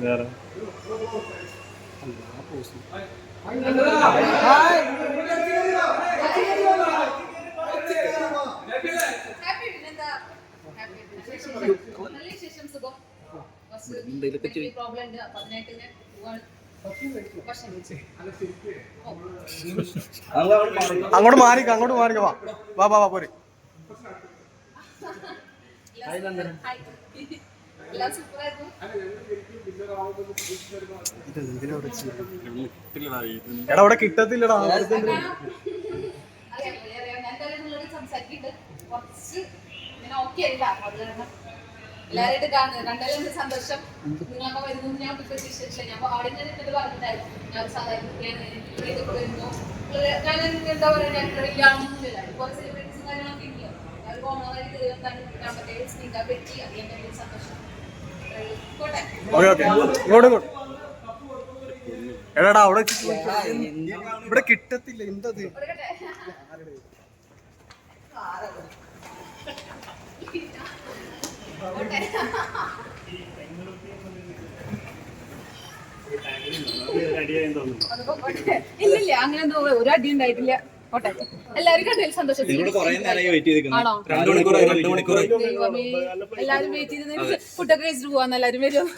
വേറെ. അങ്ങോട്ട് മാറിക്ക അങ്ങോട്ട് മാറിക്ക വാ. വാ വാ പോരെ. ഹായ് നന്ദന എടാ അവിടെ കിട്ടത്തില്ലടാ. ഞാൻ എല്ലാവരായിട്ട് കാണുന്നത് കണ്ടാലും സന്തോഷം. നിങ്ങളൊക്കെ വരുന്നു ഞാൻ പ്രതീക്ഷിച്ചില്ല ഞാൻ അവിടെ ഞാൻ എന്നിട്ട് പറഞ്ഞിട്ടായിരുന്നു. ഞാൻ ഒരു സാധാരണ കുട്ടിയാണ് ഇതൊക്കെ വരുന്നു. ഞാൻ എനിക്ക് എന്താ പറയുക ഞാൻ ഇല്ലാന്നില്ല കുറെ സെലിബ്രിറ്റീസും കാര്യങ്ങളൊക്കെ ഇല്ല? അവർ ഓണറായിട്ട് എന്താണ് കിട്ടാൻ പറ്റിയ സ്നേഹിക്കാൻ പറ്റി അത് വലിയ സന്തോഷം. Okay okay. അവിടെ ഇവിടെ കിട്ടത്തില്ല എന്തത്. ഇല്ലില്ല അങ്ങനെ ഒരു അടി ഉണ്ടായിട്ടില്ല. എല്ലാവരും കണ്ടതിൽ സന്തോഷം കുറെ നേരമായി വെയിറ്റ് ആണോ ചെയ്ത് ഫുഡൊക്കെ കഴിച്ചിട്ട് പോവാന്ന് എല്ലാരും വരും